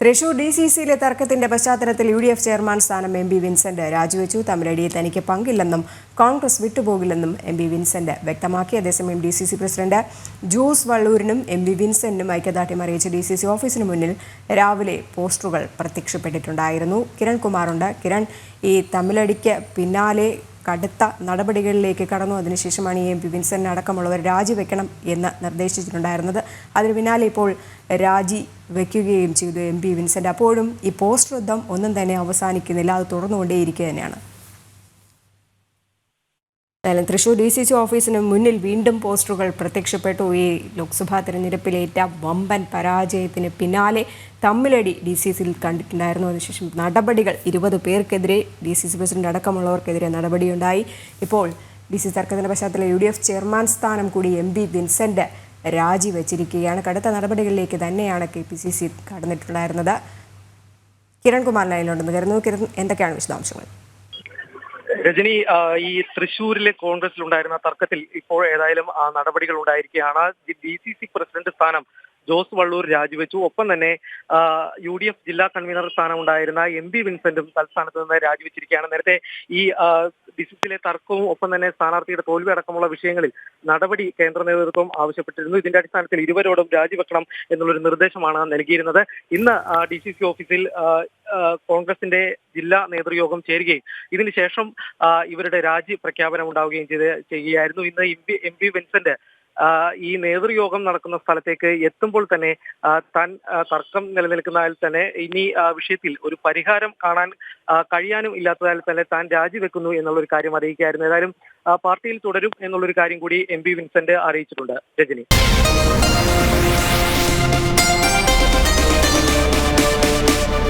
Thrissur D C സിയിലെ തർക്കത്തിന്റെ പശ്ചാത്തലത്തിൽ യു ഡി എഫ് ചെയർമാൻ സ്ഥാനം എം ബി വിൻസെന്റ് രാജിവെച്ചു. തമിഴടിയിൽ തനിക്ക് പങ്കില്ലെന്നും കോൺഗ്രസ് വിട്ടുപോകില്ലെന്നും എം ബി വിൻസെന്റ് വ്യക്തമാക്കി. അതേസമയം D C C president Jose വള്ളൂരിനും M B വിൻസെന്റിനും ഐക്യദാർഢ്യം അറിയിച്ച് ഡി സി സി ഓഫീസിന് മുന്നിൽ രാവിലെ പോസ്റ്ററുകൾ പ്രത്യക്ഷപ്പെട്ടിട്ടുണ്ടായിരുന്നു. കിരൺ കുമാറുണ്ട്. കിരൺ ഈ തമിഴടിക്ക് പിന്നാലെ കടുത്ത നടപടികളിലേക്ക് കടന്നു. അതിനുശേഷമാണ് എം പി വിൻസെന്റ് അടക്കമുള്ളവർ രാജിവെക്കണം എന്ന് നിർദ്ദേശിച്ചിട്ടുണ്ടായിരുന്നത്. അതിന് പിന്നാലെ ഇപ്പോൾ രാജി വെക്കുകയും ചെയ്തു എം പി വിൻസെന്റ്. അപ്പോഴും ഈ പോസ്റ്റ് യുദ്ധം ഒന്നും തന്നെ അവസാനിക്കുന്നില്ല. അത് തുടർന്നുകൊണ്ടേയിരിക്കുക തന്നെയാണ് എന്തായാലും തൃശൂർ ഡി സി സി ഓഫീസിന് മുന്നിൽ വീണ്ടും പോസ്റ്ററുകൾ പ്രത്യക്ഷപ്പെട്ടു. ഈ ലോക്സഭാ തെരഞ്ഞെടുപ്പിലേറ്റ വമ്പൻ പരാജയത്തിന് പിന്നാലെ തമ്മിലടി ഡി സി സിയിൽ കണ്ടിട്ടുണ്ടായിരുന്നു. അതിനുശേഷം നടപടികൾ ഇരുപത് പേർക്കെതിരെ ഡി സി സി പ്രസിഡന്റ് അടക്കമുള്ളവർക്കെതിരെ നടപടിയുണ്ടായി. ഇപ്പോൾ ഡി സി തർക്കത്തിന്റെ പശ്ചാത്തലത്തിൽ യു ഡി എഫ് ചെയർമാൻ സ്ഥാനം കൂടി എം പി വിൻസെന്റ് രാജിവെച്ചിരിക്കുകയാണ്. കടുത്ത നടപടികളിലേക്ക് തന്നെയാണ് കെ പി സി സി കടന്നിട്ടുണ്ടായിരുന്നത്. കിരൺകുമാർ ലൈനിലുണ്ടെന്ന് കരുതുന്നു കിരൺ എന്തൊക്കെയാണ് വിശദാംശങ്ങൾ? രജനി ഈ തൃശ്ശൂരിലെ കോൺഗ്രസിലുണ്ടായിരുന്ന തർക്കത്തിൽ ഇപ്പോൾ ഏതായാലും നടപടികൾ ഉണ്ടായിരിക്കുകയാണ്. ഡി സി സി പ്രസിഡന്റ് സ്ഥാനം ജോസ് വള്ളൂർ രാജിവെച്ചു. ഒപ്പം തന്നെ യു ഡി എഫ് ജില്ലാ കൺവീനർ സ്ഥാനമുണ്ടായിരുന്ന എം പി വിൻസെന്റും തൽസ്ഥാനത്ത് നിന്ന് രാജിവെച്ചിരിക്കുകയാണ്. നേരത്തെ ഈ ഡി സി സിയിലെ തർക്കവും ഒപ്പം തന്നെ സ്ഥാനാർത്ഥിയുടെ തോൽവി അടക്കമുള്ള വിഷയങ്ങളിൽ നടപടി കേന്ദ്ര നേതൃത്വം ആവശ്യപ്പെട്ടിരുന്നു. ഇതിന്റെ അടിസ്ഥാനത്തിൽ ഇരുവരോടും രാജിവെക്കണം എന്നുള്ളൊരു നിർദ്ദേശമാണ് നൽകിയിരുന്നത്. ഇന്ന് ഡി സി സി ഓഫീസിൽ കോൺഗ്രസിന്റെ ജില്ലാ നേതൃയോഗം ചേരുകയും ഇതിനുശേഷം ഇവരുടെ രാജി പ്രഖ്യാപനം ഉണ്ടാവുകയും ചെയ്ത് ചെയ്യുകയായിരുന്നു. ഇന്ന് M P M P Vincent ഈ നേതൃയോഗം നടക്കുന്ന സ്ഥലത്തേക്ക് എത്തുമ്പോൾ തന്നെ താൻ തർക്കം നിലനിൽക്കുന്നതിൽ തന്നെ ഇനി വിഷയത്തിൽ ഒരു പരിഹാരം കാണാൻ കഴിയാനും ഇല്ലാത്തതിൽ തന്നെ താൻ രാജിവെക്കുന്നു എന്നുള്ളൊരു കാര്യം അറിയിക്കുകയായിരുന്നു. ഏതായാലും പാർട്ടിയിൽ തുടരും എന്നുള്ളൊരു കാര്യം കൂടി എം പി വിൻസെന്റ് അറിയിച്ചിട്ടുണ്ട്. രജനി.